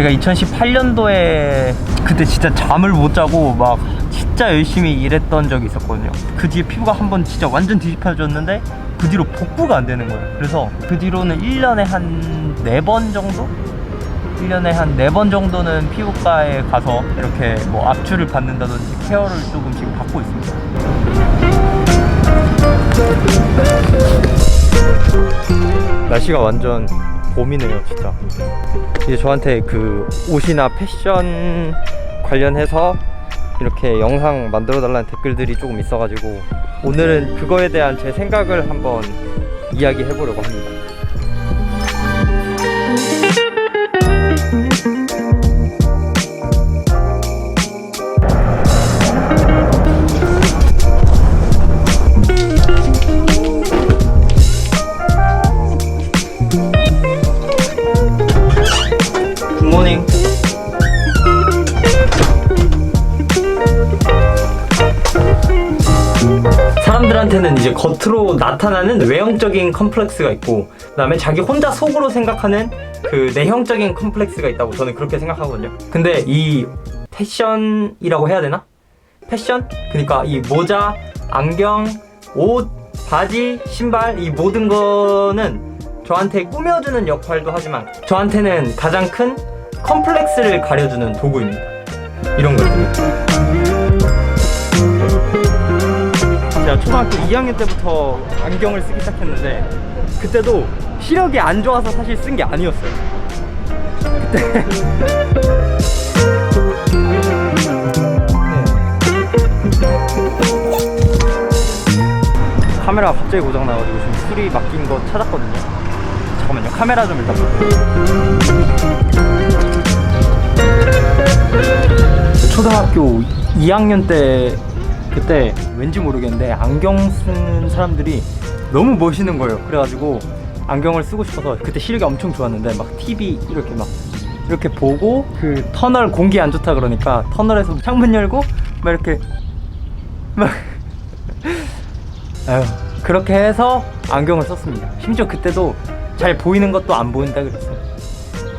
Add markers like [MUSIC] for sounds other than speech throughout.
제가, 제가 2018년도에 그때 진짜 잠을 못 자고 막 진짜 열심히 일했던 적이 있었거든요. 그 뒤에 피부가 한 번 진짜 완전 뒤집혀졌는데 그 뒤로 복구가 안 되는 거예요. 그래서 그 뒤로는 1년에 한 네 번 정도? 1년에 한 네 번 정도는 피부과에 가서 이렇게 뭐 압출을 받는다든지 케어를 조금씩 받고 있습니다. 날씨가 완전 봄이네요, 진짜. 이제 저한테 그 옷이나 패션 관련해서 이렇게 영상 만들어 달라는 댓글들이 조금 있어가지고 오늘은 그거에 대한 제 생각을 한번 이야기해 보려고 합니다. 사람들한테는 이제 겉으로 나타나는 외형적인 컴플렉스가 있고 그다음에 자기 혼자 속으로 생각하는 그 내형적인 컴플렉스가 있다고 저는 그렇게 생각하거든요. 근데 이 패션이라고 해야 되나? 패션? 그러니까 이 모자, 안경, 옷, 바지, 신발 이 모든 거는 저한테 꾸며주는 역할도 하지만 저한테는 가장 큰 컴플렉스를 가려주는 도구입니다. 이런 거 제가 초등학교 2학년 때부터 안경을 쓰기 시작했는데 그때도 시력이 안 좋아서 사실 쓴 게 아니었어요. 그때 카메라가 갑자기 고장 나가지고 지금 수리 맡긴 거 찾았거든요. 잠깐만요. 카메라 좀 일단 초등학교 2학년 때 그때 왠지 모르겠는데 안경 쓰는 사람들이 너무 멋있는 거예요. 그래가지고 안경을 쓰고 싶어서 그때 시력이 엄청 좋았는데 막 TV 이렇게 막 이렇게 보고 그 터널 공기 안 좋다 그러니까 터널에서 창문 열고 막 이렇게 막 [LAUGHS] 아유 그렇게 해서 안경을 썼습니다. 심지어 그때도 잘 보이는 것도 안 보인다 그랬어요.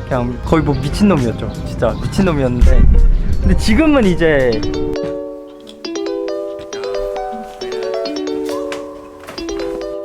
그냥 거의 뭐 미친 놈이었죠. 진짜 미친 놈이었는데 근데 지금은 이제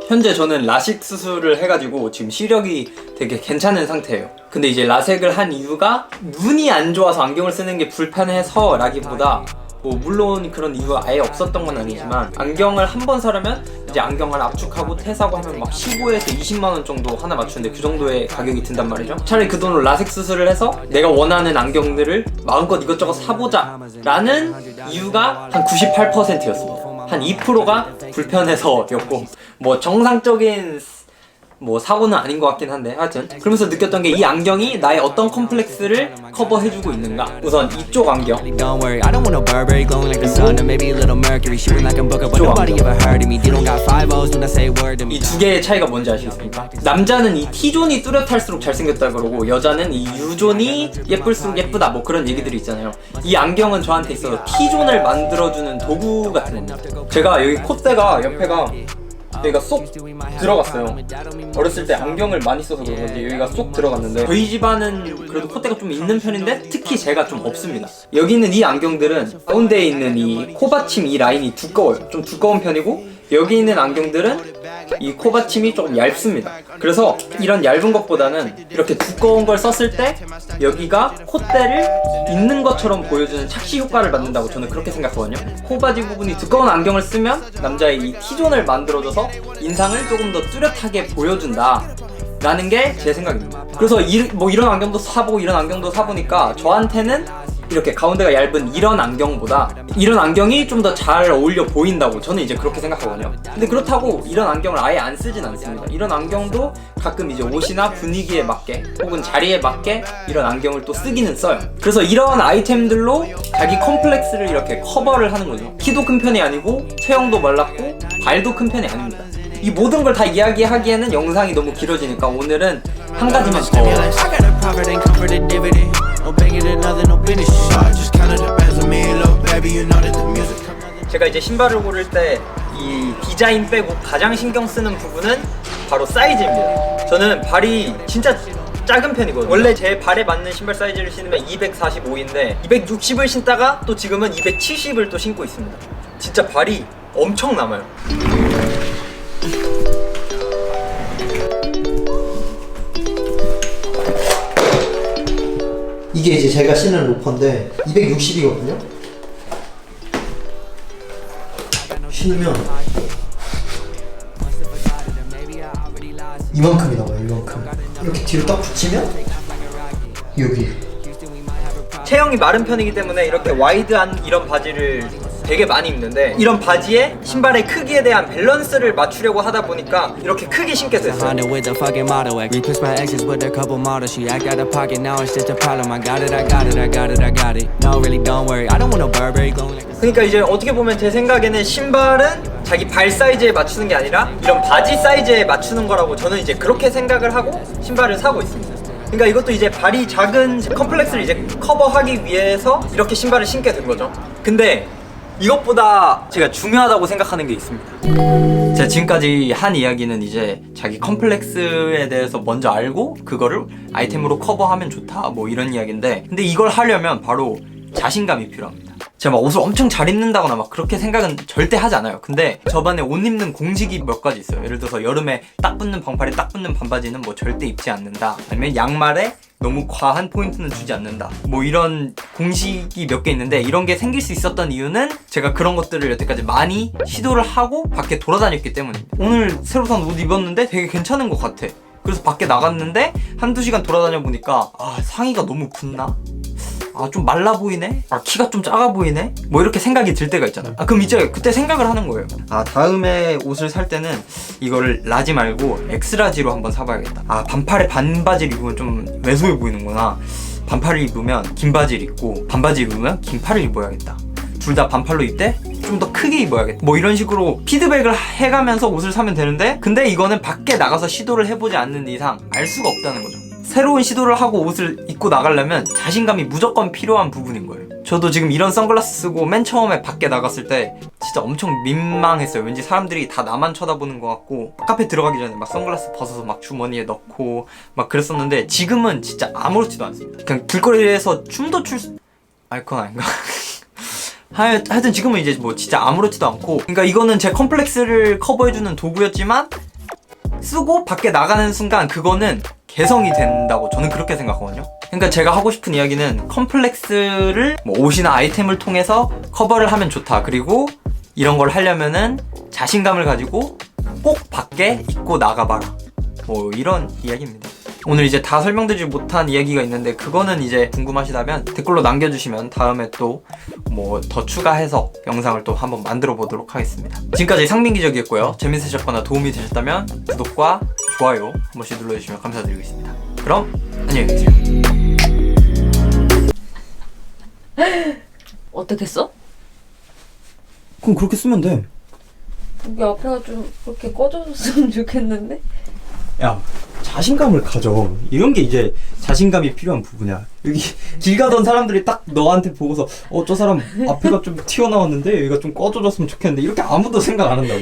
현재 저는 라식 수술을 해가지고 지금 시력이 되게 괜찮은 상태예요. 근데 이제 라섹을 한 이유가 눈이 안 좋아서 안경을 쓰는 게 불편해서라기보다 뭐 물론 그런 이유가 아예 없었던 건 아니지만 안경을 한 번 사려면 이제 안경을 압축하고 퇴사고 하면 막 15에서 20만 원 정도 하나 맞추는데 그 정도의 가격이 든단 말이죠. 차라리 그 돈으로 라섹 수술을 해서 내가 원하는 안경들을 마음껏 이것저것 사보자라는 이유가 한 98%였습니다. 한 2%가 불편해서였고 뭐 정상적인 뭐 사고는 아닌 것 같긴 한데 하여튼 그러면서 느꼈던 게 이 안경이 나의 어떤 컴플렉스를 커버해주고 있는가 우선 이쪽 안경 Don't worry, I don't want no Burberry glowing like the sun, or maybe a little Mercury shooting like I'm Booker, but 좋아. nobody ever heard of me. You don't got five O's when I say word to me. 이 두 개의 차이가 뭔지 아시겠습니까? 남자는 이 T존이 뚜렷할수록 잘생겼다 그러고 여자는 이 U존이 예쁠수록 예쁘다 뭐 그런 얘기들이 있잖아요 이 안경은 저한테 있어서 T존을 만들어주는 도구 같은 겁니다 제가 여기 콧대가 옆에가 여기가 쏙 들어갔어요. 어렸을 때 안경을 많이 써서 그런 건지 여기가 쏙 들어갔는데 저희 집안은 그래도 콧대가 좀 있는 편인데 특히 제가 좀 없습니다. 여기 있는 이 안경들은 가운데에 있는 이 코받침 이 라인이 두꺼워요. 좀 두꺼운 편이고 여기 있는 안경들은 이 코받침이 조금 얇습니다 그래서 이런 얇은 것보다는 이렇게 두꺼운 걸 썼을 때 여기가 콧대를 있는 것처럼 보여주는 착시 효과를 받는다고 저는 그렇게 생각하거든요 코바지 부분이 두꺼운 안경을 쓰면 남자의 이 T존을 만들어줘서 인상을 조금 더 뚜렷하게 보여준다 라는 게 제 생각입니다. 그래서 이, 뭐 이런 안경도 사보고 이런 안경도 사보니까 저한테는 이렇게 가운데가 얇은 이런 안경보다 이런 안경이 좀 더 잘 어울려 보인다고 저는 이제 그렇게 생각하거든요. 근데 그렇다고 이런 안경을 아예 안 쓰진 않습니다. 이런 안경도 가끔 이제 옷이나 분위기에 맞게 혹은 자리에 맞게 이런 안경을 또 쓰기는 써요. 그래서 이런 아이템들로 자기 컴플렉스를 이렇게 커버를 하는 거죠. 키도 큰 편이 아니고 체형도 말랐고 발도 큰 편이 아닙니다. 이 모든 걸 다 이야기하기에는 영상이 너무 길어지니까 오늘은 한 가지만 더 And and. No begging to nothing, no shit. I just counted the bands on me, little baby. You know that the music. 제가 이제 신발을 고를 때 이 디자인 빼고 가장 신경 쓰는 부분은 바로 사이즈입니다. 저는 발이 진짜 작은 편이거든요. 원래 제 발에 맞는 신발 사이즈를 신으면 245인데 260을 신다가 또 지금은 270을 또 신고 있습니다. 진짜 발이 엄청 남아요. 이게 이제 제가 신는 로퍼인데 260이거든요. 신으면 이만큼이 나와요. 이만큼. 이렇게 뒤로 딱 붙이면 여기. 체형이 마른 편이기 때문에 이렇게 와이드한 이런 바지를 되게 많이 입는데 이런 바지에 신발의 크기에 대한 밸런스를 맞추려고 하다 보니까 이렇게 크게 신게 됐어요. Find it with the fucking model X. Replace my exes with a couple models. She act out of pocket, now it's just a problem. I got it, I got it, I got it, I got it. No, really, don't worry. I don't want no Burberry glowing like the 그러니까 이제 어떻게 보면 제 생각에는 신발은 자기 발 사이즈에 맞추는 게 아니라 이런 바지 사이즈에 맞추는 거라고 저는 이제 그렇게 생각을 하고 신발을 사고 있습니다. 그러니까 이것도 이제 발이 작은 컴플렉스를 이제 커버하기 위해서 이렇게 신발을 신게 된 거죠. 근데 이것보다 제가 중요하다고 생각하는 게 있습니다. 제가 지금까지 한 이야기는 이제 자기 컴플렉스에 대해서 먼저 알고 그거를 아이템으로 커버하면 좋다 뭐 이런 이야기인데 근데 이걸 하려면 바로 자신감이 필요합니다. 제가 막 옷을 엄청 잘 입는다거나 막 그렇게 생각은 절대 하지 않아요. 근데 저반에 옷 입는 공식이 몇 가지 있어요. 예를 들어서 여름에 딱 붙는 반팔에 딱 붙는 반바지는 뭐 절대 입지 않는다. 아니면 양말에 너무 과한 포인트는 주지 않는다. 뭐 이런 공식이 몇 개 있는데 이런 게 생길 수 있었던 이유는 제가 그런 것들을 여태까지 많이 시도를 하고 밖에 돌아다녔기 때문입니다. 오늘 새로 산 옷 입었는데 되게 괜찮은 것 같아. 그래서 밖에 나갔는데 한두 시간 돌아다녀 보니까 아 상의가 너무 붙나? 아 좀 말라 보이네? 아 키가 좀 작아 보이네? 뭐 이렇게 생각이 들 때가 있잖아요 아 그럼 이제 그때 생각을 하는 거예요 아 다음에 옷을 살 때는 이거를 라지 말고 엑스라지로 한번 사봐야겠다 아 반팔에 반바지를 입으면 좀 왜소해 보이는구나 반팔을 입으면 긴 바지를 입고 반바지를 입으면 긴 팔을 입어야겠다 둘 다 반팔로 입되 좀더 크게 입어야겠다. 뭐 이런 식으로 피드백을 해가면서 옷을 사면 되는데 근데 이거는 밖에 나가서 시도를 해보지 않는 이상 알 수가 없다는 거죠. 새로운 시도를 하고 옷을 입고 나가려면 자신감이 무조건 필요한 부분인 거예요. 저도 지금 이런 선글라스 쓰고 맨 처음에 밖에 나갔을 때 진짜 엄청 민망했어요. 왠지 사람들이 다 나만 쳐다보는 것 같고 카페 들어가기 전에 막 선글라스 벗어서 막 주머니에 넣고 막 그랬었는데 지금은 진짜 아무렇지도 않습니다. 그냥 길거리에서 춤도 출 수... 아 그건 아닌가? [LAUGHS] 하여, 하여튼 지금은 이제 뭐 진짜 아무렇지도 않고 그러니까 이거는 제 컴플렉스를 커버해주는 도구였지만 쓰고 밖에 나가는 순간 그거는 개성이 된다고 저는 그렇게 생각하거든요. 그러니까 제가 하고 싶은 이야기는 컴플렉스를 뭐 옷이나 아이템을 통해서 커버를 하면 좋다. 그리고 이런 걸 하려면은 자신감을 가지고 꼭 밖에 입고 나가봐라. 뭐 이런 이야기입니다 오늘 이제 다 설명드리지 못한 이야기가 있는데 그거는 이제 궁금하시다면 댓글로 남겨주시면 다음에 또 뭐 더 추가 해석 영상을 또 한번 만들어 보도록 하겠습니다. 지금까지 상민 기적이었고요. 재밌으셨거나 도움이 되셨다면 구독과 좋아요 한 번씩 눌러주시면 감사드리겠습니다. 그럼 안녕히 계세요. [GASPS] 어떻게 써? 그럼 그렇게 쓰면 돼. 여기 앞에가 좀 그렇게 꺼져줬으면 좋겠는데? 야 자신감을 가져. 이런 게 이제 자신감이 필요한 부분이야. 여기 길 가던 사람들이 딱 너한테 보고서 어 저 사람 앞에가 좀 튀어나왔는데 여기가 좀 꺼져줬으면 좋겠는데 이렇게 아무도 생각 안 한다고